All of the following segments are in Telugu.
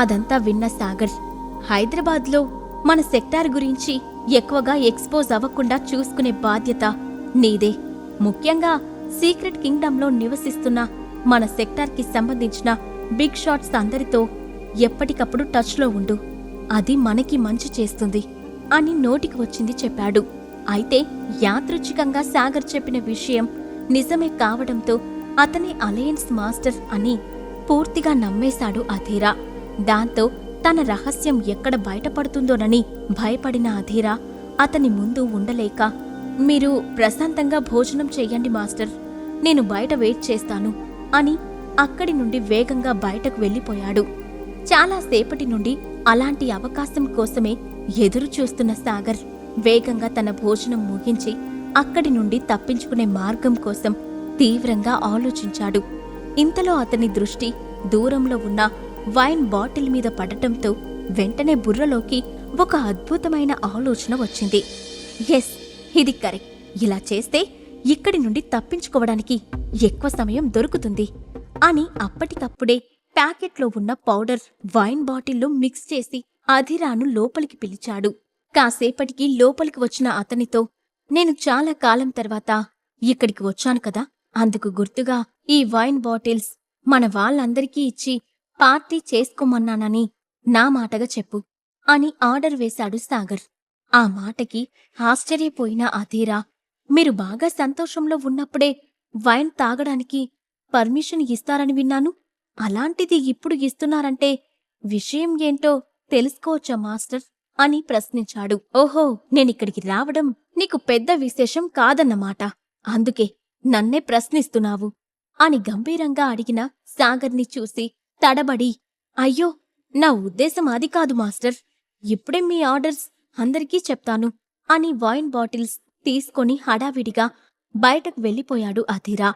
అదంతా విన్న సాగర్. హైదరాబాద్లో మన సెక్టార్ గురించి ఎక్కువగా ఎక్స్పోజ్ అవ్వకుండా చూసుకునే బాధ్యత నీదే. ముఖ్యంగా సీక్రెట్ కింగ్డమ్లో నివసిస్తున్న మన సెక్టార్కి సంబంధించిన బిగ్ షాట్స్ అందరితో ఎప్పటికప్పుడు టచ్లో ఉండు. అది మనకి మంచి చేస్తుంది అని నోటికి వచ్చింది చెప్పాడు. అయితే యాదృచ్ఛికంగా సాగర్ చెప్పిన విషయం నిజమే కావడంతో అతని అలయన్స్ మాస్టర్ అని పూర్తిగా నమ్మేశాడు అధీరా. దాంతో తన రహస్యం ఎక్కడ బయటపడుతుందోనని భయపడిన అధీరా అతని ముందు ఉండలేక మీరు ప్రశాంతంగా భోజనం చెయ్యండి మాస్టర్. నేను బయట వెయిట్ చేస్తాను అని అక్కడి నుండి వేగంగా బయటకు వెళ్ళిపోయాడు. చాలాసేపటి నుండి అలాంటి అవకాశం కోసమే ఎదురు చూస్తున్న సాగర్ వేగంగా తన భోజనం ముగించి అక్కడి నుండి తప్పించుకునే మార్గం కోసం తీవ్రంగా ఆలోచించాడు. ఇంతలో అతని దృష్టి దూరంలో ఉన్న వైన్ బాటిల్ మీద పడటంతో వెంటనే బుర్రలోకి ఒక అద్భుతమైన ఆలోచన వచ్చింది. ఎస్ ఇది కరెక్ట్. ఇలా చేస్తే ఇక్కడి నుండి తప్పించుకోవడానికి ఎక్కువ సమయం దొరుకుతుంది అని అప్పటికప్పుడే ప్యాకెట్లో ఉన్న పౌడర్ వైన్ బాటిల్లో మిక్స్ చేసి అధిరాను లోపలికి పిలిచాడు. కాసేపటికి లోపలికి వచ్చిన అతనితో నేను చాలా కాలం తర్వాత ఇక్కడికి వచ్చాను కదా అందుకు గుర్తుగా ఈ వైన్ బాటిల్స్ మన వాళ్ళందరికీ ఇచ్చి పార్టీ చేసుకోమన్నానని నా మాటగా చెప్పు అని ఆర్డర్ వేశాడు సాగర్. ఆ మాటకి ఆశ్చర్యపోయిన అధీరా మీరు బాగా సంతోషంలో ఉన్నప్పుడే వైన్ తాగడానికి పర్మిషన్ ఇస్తారని విన్నాను. అలాంటిది ఇప్పుడు ఇస్తున్నారంటే విషయం ఏంటో తెలుసుకోవచ్చా మాస్టర్? అని ప్రశ్నించాడు. ఓహో నేనిక్కడికి రావడం నీకు పెద్ద విశేషం కాదన్నమాట. అందుకే నన్నే ప్రశ్నిస్తున్నావు అని గంభీరంగా అడిగిన సాగర్ని చూసి తడబడి అయ్యో నా ఉద్దేశం అది కాదు మాస్టర్. ఇప్పుడే మీ ఆర్డర్స్ అందరికీ చెప్తాను అని వైన్ బాటిల్స్ తీసుకొని హడావిడిగా బయటకు వెళ్ళిపోయాడు అధీరా.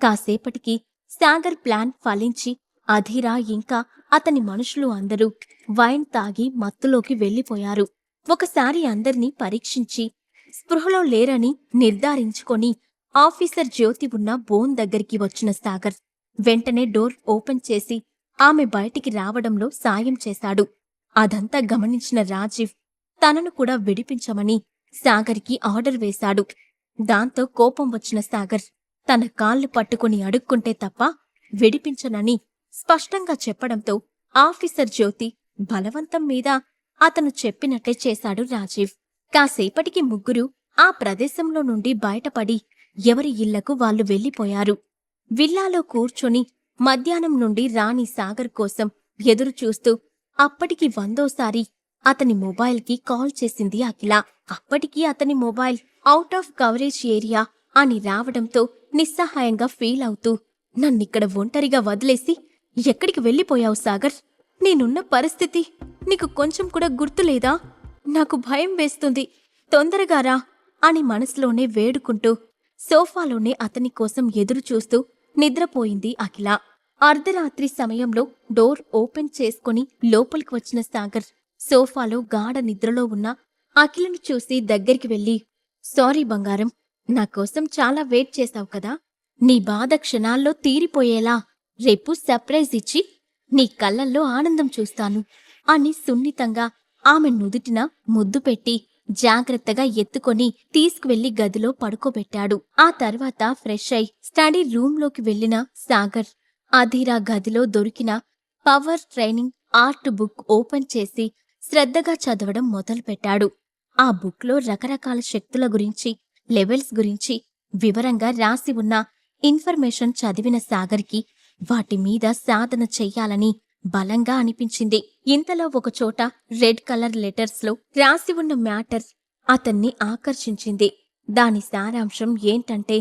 కాసేపటికి సాగర్ ప్లాన్ ఫలించి అధీరా ఇంకా అతని మనుషులు అందరూ వైన్ తాగి మత్తులోకి వెళ్ళిపోయారు. ఒకసారి అందర్నీ పరీక్షించి స్పృహలో లేరని నిర్ధారించుకొని ఆఫీసర్ జ్యోతి ఉన్న బోన్ దగ్గరికి వచ్చిన సాగర్ వెంటనే డోర్ ఓపెన్ చేసి ఆమె బయటికి రావడంలో సాయం చేశాడు. అదంతా గమనించిన రాజీవ్ తనను కూడా విడిపించమని సాగర్కి ఆర్డర్ వేశాడు. దాంతో కోపం వచ్చిన సాగర్ తన కాళ్ళు పట్టుకుని అడుక్కుంటే తప్ప విడిపించనని స్పష్టంగా చెప్పడంతో ఆఫీసర్ జ్యోతి బలవంతం మీద అతను చెప్పినట్టే చేశాడు రాజీవ్. కాసేపటికి ముగ్గురు ఆ ప్రదేశంలో నుండి బయటపడి ఎవరి ఇళ్ళకు వాళ్ళు వెళ్ళిపోయారు విల్లాలో కూర్చొని మధ్యాహ్నం నుండి రాణి సాగర్ కోసం ఎదురుచూస్తూ అప్పటికి వందోసారి అతని మొబైల్కి కాల్ చేసింది అఖిల. అప్పటికి అతని mobile out of coverage area అని రావడంతో నిస్సహాయంగా ఫీల్ అవుతూ నన్నిక్కడ ఒంటరిగా వదిలేసి ఎక్కడికి వెళ్ళిపోయావు సాగర్? నేనున్న పరిస్థితి నీకు కొంచెం కూడా గుర్తులేదా నాకు భయం వేస్తుంది. తొందరగా రా అని మనసులోనే వేడుకుంటూ సోఫాలోనే అతని కోసం ఎదురుచూస్తూ నిద్రపోయింది అఖిల. అర్ధరాత్రి సమయంలో డోర్ ఓపెన్ చేసుకుని లోపలికి వచ్చిన సాగర్ సోఫాలో గాఢ నిద్రలో ఉన్న అఖిలను చూసి దగ్గరికి వెళ్ళి సారీ బంగారం నా కోసం చాలా వెయిట్ చేశావు కదా. నీ బాధ క్షణాల్లో తీరిపోయేలా రేపు సర్ప్రైజ్ ఇచ్చి నీ కళ్ళల్లో ఆనందం చూస్తాను అని సున్నితంగా ఆమె నుదుటిన ముద్దు పెట్టి జాగ్రత్తగా ఎత్తుకొని తీసుకువెళ్ళి గదిలో పడుకోబెట్టాడు. ఆ తర్వాత ఫ్రెష్ అయి స్టడీ రూంలోకి వెళ్ళిన సాగర్ అధీరా గదిలో దొరికిన power training art book open చేసి శ్రద్ధగా చదవడం మొదలుపెట్టాడు. ఆ బుక్లో రకరకాల శక్తుల గురించి లెవెల్స్ గురించి వివరంగా రాసి ఉన్న ఇన్ఫర్మేషన్ చదివిన సాగర్కి వాటి మీద సాధన చెయ్యాలని బలంగా అనిపించింది. ఇంతలో ఒకచోట రెడ్ కలర్ లెటర్స్లో రాసి ఉన్న మ్యాటర్ అతన్ని ఆకర్షించింది. దాని సారాంశం ఏంటంటే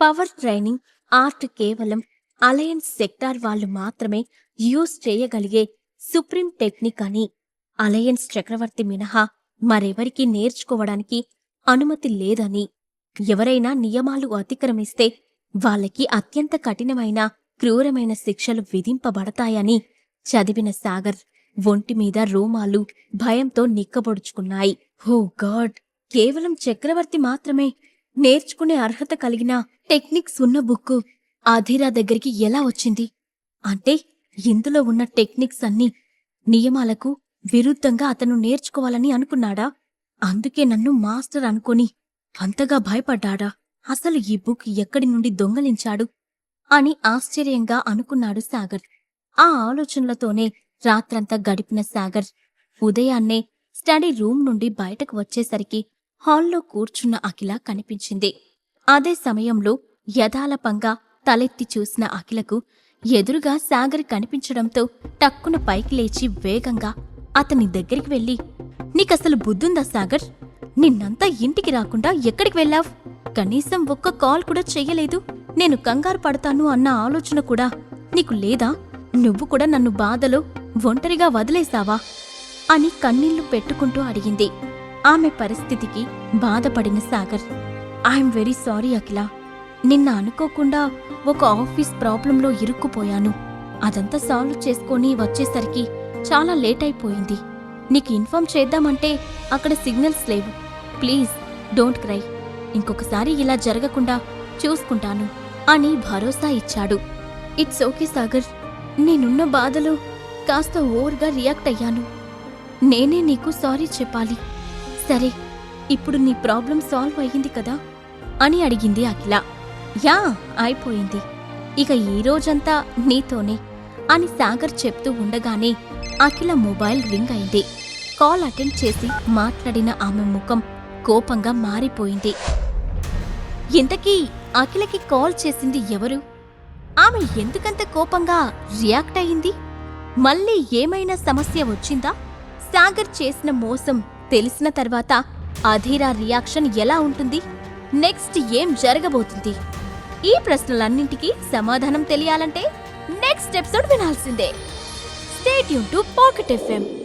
పవర్ ట్రైనింగ్ ఆర్ట్ కేవలం అలయన్స్ సెక్టార్ వాళ్ళు మాత్రమే యూజ్ చేయగలిగే సుప్రీం టెక్నిక్ అని అలయన్స్ చక్రవర్తి మినహా మరెవరికీ నేర్చుకోవడానికి అనుమతి లేదని. ఎవరైనా నియమాలు అతిక్రమిస్తే వాళ్ళకి అత్యంత కఠినమైన క్రూరమైన శిక్షలు విధింపబడతాయని చదివిన సాగర్ ఒంటిమీద రోమాలు భయంతో నిక్కబొడుచుకున్నాయి. హో గాడ్! కేవలం చక్రవర్తి మాత్రమే నేర్చుకునే అర్హత కలిగిన టెక్నిక్స్ ఉన్న బుక్కు. అధీరా దగ్గరికి ఎలా వచ్చింది? అంటే ఇందులో ఉన్న టెక్నిక్స్ అన్నీ నియమాలకు విరుద్ధంగా అతను నేర్చుకోవాలని అనుకున్నాడా? అందుకే నన్ను మాస్టర్ అనుకొని అంతగా భయపడ్డాడా? అసలు ఈ బుక్ ఎక్కడి నుండి దొంగలించాడు? అని ఆశ్చర్యంగా అనుకున్నాడు సాగర్. ఆ ఆలోచనలతోనే రాత్రంతా గడిపిన సాగర్ ఉదయాన్నే స్టడీ రూమ్ నుండి బయటకు వచ్చేసరికి హాల్లో కూర్చున్న అఖిల కనిపించింది. అదే సమయంలో యథాలపంగా తలెత్తి చూసిన అఖిలకు ఎదురుగా సాగర్ కనిపించడంతో టక్కున పైకి లేచి వేగంగా అతని దగ్గరికి వెళ్ళి నీకసలు బుద్ధుందా సాగర్? నిన్నంతా ఇంటికి రాకుండా ఎక్కడికి వెళ్ళావ్? కనీసం ఒక్క కాల్ కూడా చెయ్యలేదు. నేను కంగారు పడతాను అన్న ఆలోచన కూడా నీకు లేదా? నువ్వు కూడా నన్ను బాధలో ఒంటరిగా వదిలేశావా? అని కన్నీళ్ళు పెట్టుకుంటూ అడిగింది. ఆమె పరిస్థితికి బాధపడిన Sagar I'm very sorry Akhila. నిన్న అనుకోకుండా ఒక ఆఫీస్ ప్రాబ్లంలో ఇరుక్కుపోయాను. అదంతా సాల్వ్ చేసుకొని వచ్చేసరికి చాలా లేట్ అయిపోయింది. నీకు ఇన్ఫార్మ్ చేద్దామంటే అక్కడ సిగ్నల్స్ లేవు. Please don't cry. ఇంకొకసారి ఇలా జరగకుండా చూసుకుంటాను అని భరోసా ఇచ్చాడు. It's okay Sagar. నేనున్న బాధలో కాస్త ఓవర్గా రియాక్ట్ అయ్యాను. నేనే నీకు సారీ చెప్పాలి. సరే ఇప్పుడు నీ ప్రాబ్లం సాల్వ్ అయ్యింది కదా అని అడిగింది అఖిల. యా అయిపోయింది. ఇక ఈ రోజంతా నీతోనే అని సాగర్ చెప్తూ ఉండగానే అఖిల మొబైల్ రింగ్ అయింది. కాల్ అటెండ్ చేసి మాట్లాడిన ఆమె ముఖం కోపంగా మారిపోయింది. ఇంతకీ అఖిలకి కాల్ చేసింది ఎవరు? ఆమె ఎందుకంత కోపంగా రియాక్ట్ అయింది? మళ్ళీ ఏమైనా సమస్య వచ్చిందా? సాగర్ చేసిన మోసం తెలిసిన తర్వాత అధీరా రియాక్షన్ ఎలా ఉంటుంది? నెక్స్ట్ ఏం జరగబోతుంది? ఈ ప్రశ్నలన్నింటికి సమాధానం తెలియాలంటే నెక్స్ట్ ఎపిసోడ్ వినాల్సిందే. స్టేట్ యూన్ టు పాకెట్ ఎఫ్ఎం